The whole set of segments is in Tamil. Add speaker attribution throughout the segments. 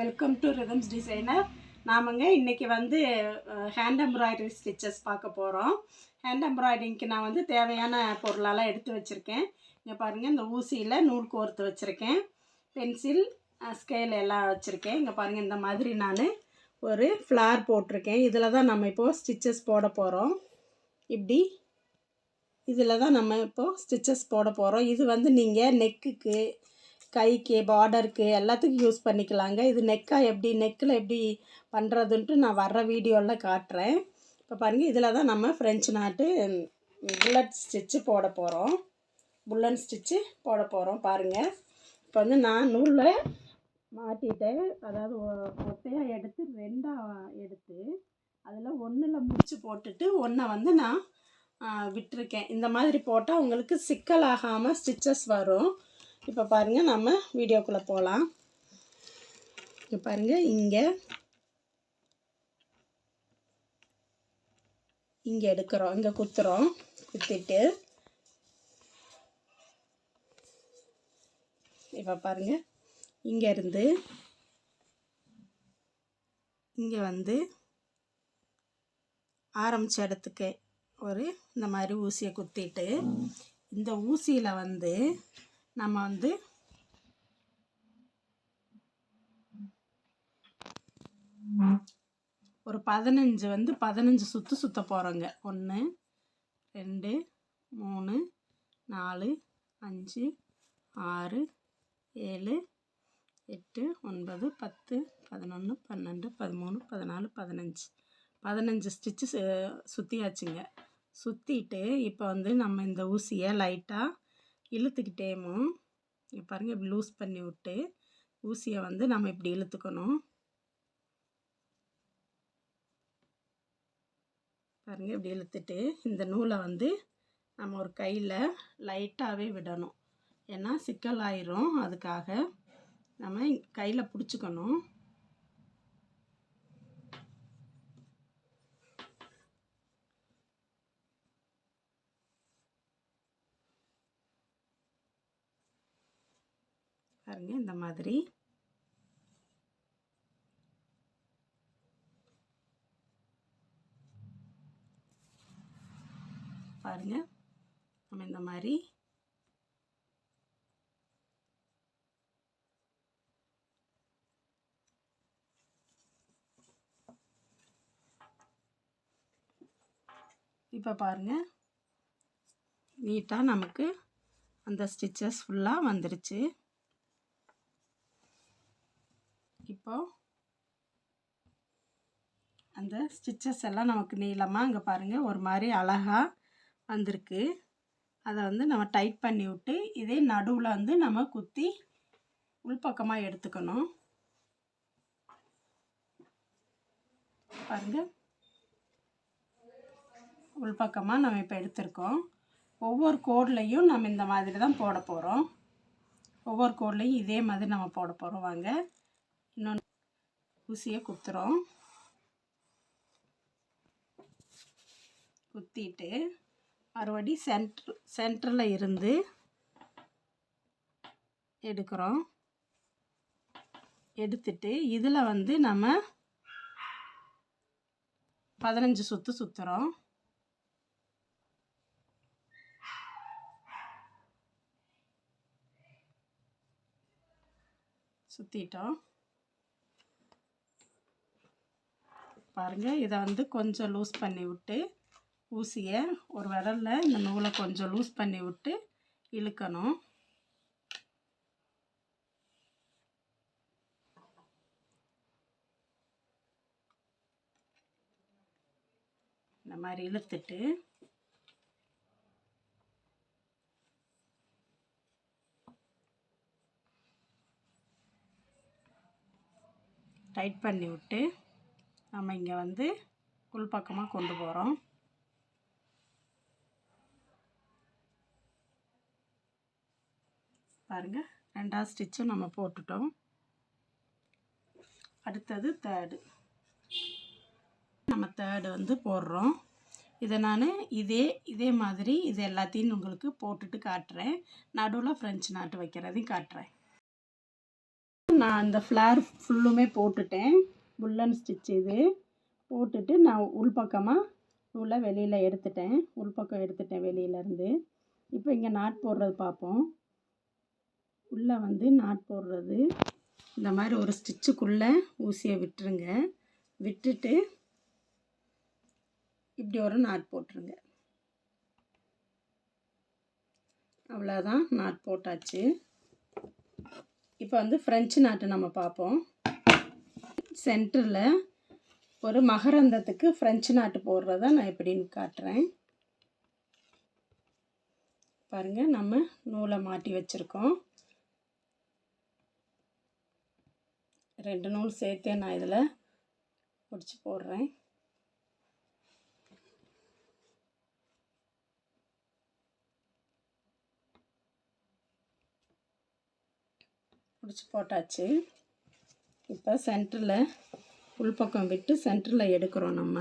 Speaker 1: வெல்கம் டு ரிதம்ஸ் டிசைனர் நாமங்க இன்றைக்கி வந்து ஹேண்ட் எம்ப்ராய்டரி ஸ்டிச்சஸ் பார்க்க போகிறோம் ஹேண்ட் எம்ப்ராய்டிங்க்கு நான் வந்து தேவையான பொருளெல்லாம் எடுத்து வச்சுருக்கேன். இங்கே பாருங்கள் இந்த ஊசியில் நூல் கோர்த்து வச்சுருக்கேன். பென்சில் ஸ்கேல் எல்லாம் வச்சுருக்கேன். இங்கே பாருங்கள் இந்த மாதிரி நான் ஒரு ஃப்ளார் போட்டிருக்கேன். இதில் தான் நம்ம இப்போது ஸ்டிச்சஸ் போட போகிறோம் இப்படி இதில் தான் நம்ம இப்போது ஸ்டிச்சஸ் போட போகிறோம் இது வந்து நீங்கள் நெக்குக்கு கைக்கு பார்டருக்கு எல்லாத்துக்கும் யூஸ் பண்ணிக்கலாங்க. இது நெக்காக எப்படி நெக்கில் எப்படி பண்ணுறதுன்ட்டு நான் வர்ற வீடியோவில் காட்டுறேன். இப்போ பாருங்கள் இதில் தான் நம்ம ஃப்ரெஞ்சு நாட்டு புல்லட் ஸ்டிச்சு போட போகிறோம் புல்லன் ஸ்டிச்சு போட போகிறோம் பாருங்கள் இப்போ வந்து நான் நூலில் மாட்டிட்டேன். அதாவது ஒ- ஒத்தையாக எடுத்து ரெண்டாக எடுத்து அதில் ஒன்றில் முடிச்சு போட்டுட்டு ஒன்றை வந்து நான் விட்டுருக்கேன் விட்டிருக்கேன். இந்த மாதிரி போட்டால் உங்களுக்கு சிக்கலாகாமல் ஸ்டிச்சஸ் வரும். இப்போ பாருங்கள் நம்ம வீடியோக்குள்ளே போகலாம் இங்கே பாருங்கள் இங்கே. இங்கே எடுக்கிறோம் இங்கே குத்துறோம் குத்திட்டு. இப்போ பாருங்கள் இங்கேருந்து இங்கே வந்து ஆரம்பித்த இடத்துக்கு ஒரு இந்த மாதிரி ஊசியை குத்திட்டு இந்த ஊசியில் வந்து நம்ம வந்து ஒரு பதினஞ்சு வந்து பதினஞ்சு சுற்று சுற்ற போகிறோங்க ஒன்று ரெண்டு மூணு நாலு அஞ்சு ஆறு ஏழு எட்டு ஒன்பது பத்து பதினொன்று பன்னெண்டு பதிமூணு பதினாலு பதினஞ்சு. பதினஞ்சு ஸ்டிச்சு சுற்றியாச்சுங்க சுற்றிட்டு இப்போ வந்து நம்ம இந்த ஊசியை லைட்டாக இழுத்துக்கிட்டேமோ பாருங்கள் பாருங்க இப்படி லூஸ் பண்ணி விட்டு ஊசியை வந்து நம்ம இப்படி இழுத்துக்கணும். பாருங்கள் இப்படி இழுத்துட்டு இந்த நூலை வந்து நம்ம ஒரு கையில் லைட்டாகவே விடணும். ஏன்னா சிக்கல் ஆயிரும் அதுக்காக நம்ம கையில் பிடிச்சிக்கணும். பாருங்கள் இந்த மாதிரி. பாருங்க நம்ம இந்த மாதிரி. இப்போ பாருங்க நீட்டாக நமக்கு அந்த ஸ்டிச்சஸ் ஃபுல்லாக வந்துருச்சு. இப்போ அந்த ஸ்டிச்சஸ் எல்லாம் நமக்கு நீளமாக இங்கே பாருங்கள் ஒரு மாதிரி அழகாக வந்திருக்கு. அதை வந்து நம்ம டைட் பண்ணி விட்டு இதே நடுவில் வந்து நம்ம குத்தி உள்பக்கமாக எடுத்துக்கணும். பாருங்கள் உள்பக்கமாக நம்ம இப்போ எடுத்திருக்கோம். ஒவ்வொரு கோட்லேயும் நம்ம இந்த மாதிரி தான் போட போகிறோம் ஒவ்வொரு கோட்லேயும் இதே மாதிரி நம்ம போட போகிறோம் வாங்க. ஊசியை குத்துறோம். குத்திட்டு மறுபடி சென்ட்ரு சென்டரில் இருந்து எடுக்கிறோம். எடுத்துட்டு இதில் வந்து நம்ம பதினஞ்சு சுற்று சுற்றுறோம் சுற்றிட்டோம் பாருங்கள் இதை வந்து கொஞ்சம் லூஸ் பண்ணி விட்டு ஊசியை ஒரு விரலில் இந்த நூலை கொஞ்சம் லூஸ் பண்ணி விட்டு இழுக்கணும். இந்த மாதிரி இழுத்துட்டு டைட் பண்ணி விட்டு நம்ம இங்கே வந்து உள்பக்கமாக கொண்டு போகிறோம் பாருங்கள் ரெண்டாவது ஸ்டிச்சும் நம்ம போட்டுட்டோம். அடுத்தது தேர்டு நம்ம தேர்டு வந்து போடுறோம். இதை நான் இதே இதே மாதிரி இது எல்லாத்தையும் உங்களுக்கு போட்டுட்டு காட்டுறேன். நடுவில் ஃப்ரெஞ்சு நாட்டு வைக்கிறதையும் காட்டுறேன். நான் அந்த ஃப்ளார் ஃபுல்லுமே போட்டுட்டேன். புல்லன் ஸ்டிச் இது. போட்டுட்டு நான் உள்பக்கமாக நூலை வெளியில் எடுத்துட்டேன். உள்பக்கம் எடுத்துட்டேன் வெளியிலேருந்து. இப்போ இங்கே நாட் போடுறது பார்ப்போம். உள்ளே வந்து நாட் போடுறது. இந்த மாதிரி ஒரு ஸ்டிச்சுக்குள்ளே ஊசியை விட்டுருங்க. விட்டுட்டு இப்படி ஒரு நாட் போட்டுருங்க. அவ்வளோதான் நாட் போட்டாச்சு. இப்போ வந்து ஃப்ரெஞ்சு நாட்டு நம்ம பார்ப்போம். சென்டரில் ஒரு மகரந்தத்துக்கு ஃப்ரெஞ்சு நாட்டு போடுறத நான் எப்படின்னு காட்டுறேன். பாருங்கள் நம்ம நூலை மாட்டி வச்சுருக்கோம். ரெண்டு நூல் சேர்த்தே நான் இதில் முடிச்சு போடுறேன். முடிச்சு போட்டாச்சு. இப்போ சென்டரில் உள்பக்கம் விட்டு சென்டரில் எடுக்கிறோம் நம்ம.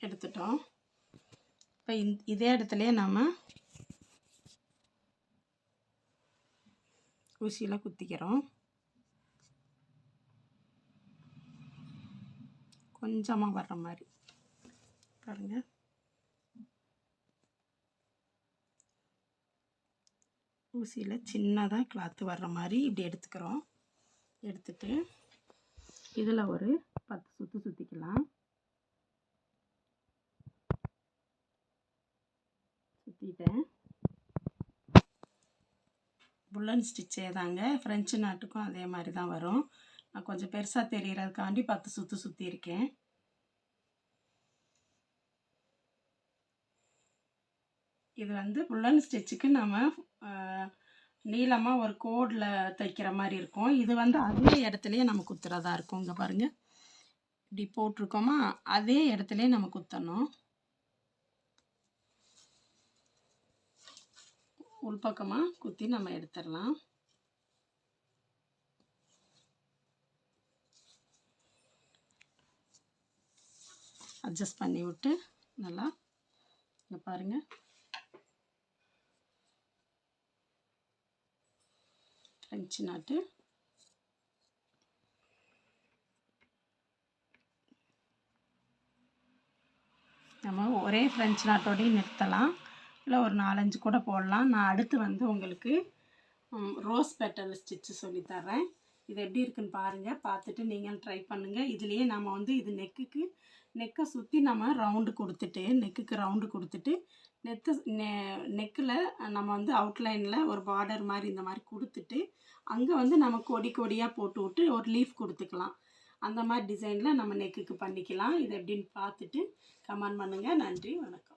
Speaker 1: எடுத்துட்டோம். இப்போ இந் இதே இடத்துலையே நம்ம ஊசியில் குத்திக்கிறோம். கொஞ்சமாக வர்ற மாதிரி. பாருங்கள் ஊசியில் சின்னதாக கிளாத்து வர்ற மாதிரி இப்படி எடுத்துக்கிறோம். எடுத்துட்டு இதில் ஒரு பத்து சுற்று சுற்றிக்கலாம் சுற்றிட்டேன் புல்லன் ஸ்டிச்சே தாங்க. ஃப்ரெஞ்சு நாட்டுக்கும் அதே மாதிரி தான் வரும். நான் கொஞ்சம் பெருசாக தெரியறதுக்காண்டி பத்து சுற்று சுற்றியிருக்கேன் இது வந்து புல்லன் ஸ்டிச்சுக்கு நம்ம நீளமாக ஒரு கோடில் தைக்கிற மாதிரி இருக்கும். இது வந்து அதே இடத்துலையே நம்ம குத்துறதா இருக்கும். இங்கே பாருங்கள் இப்படி போட்டிருக்கோமா? அதே இடத்துலையே நம்ம குத்தணும். உள்பக்கமாக குத்தி நம்ம எடுத்துடலாம். அட்ஜஸ்ட் பண்ணி விட்டு நல்லா இங்கே பாருங்கள் ஃப்ரெஞ்சு நாட்டு நம்ம ஒரே ஃப்ரெஞ்ச் நாட்டோடையும் நிறுத்தலாம். இல்லை ஒரு நாலஞ்சு கூட போடலாம். நான் அடுத்து வந்து உங்களுக்கு ரோஸ் பெட்டல் ஸ்டிச்சு சொல்லித்தரேன் இது எப்படி இருக்குன்னு பாருங்கள் பார்த்துட்டு நீங்கள் ட்ரை பண்ணுங்கள் இதுலேயே நம்ம வந்து இது நெக்குக்கு நெக்கை சுற்றி நம்ம ரவுண்டு கொடுத்துட்டு நெக்குக்கு ரவுண்டு கொடுத்துட்டு நெத்து நெ நெக்கில் நம்ம வந்து அவுட்லைனில் ஒரு பார்டர் மாதிரி இந்த மாதிரி கொடுத்துட்டு அங்கே வந்து நம்ம கொடி கொடியாக போட்டு விட்டு ஒரு லீஃப் கொடுத்துக்கலாம். அந்த மாதிரி டிசைனில் நம்ம நெக்குக்கு பண்ணிக்கலாம். இது எப்படின்னு பார்த்துட்டு கமெண்ட் பண்ணுங்கள் நன்றி வணக்கம்.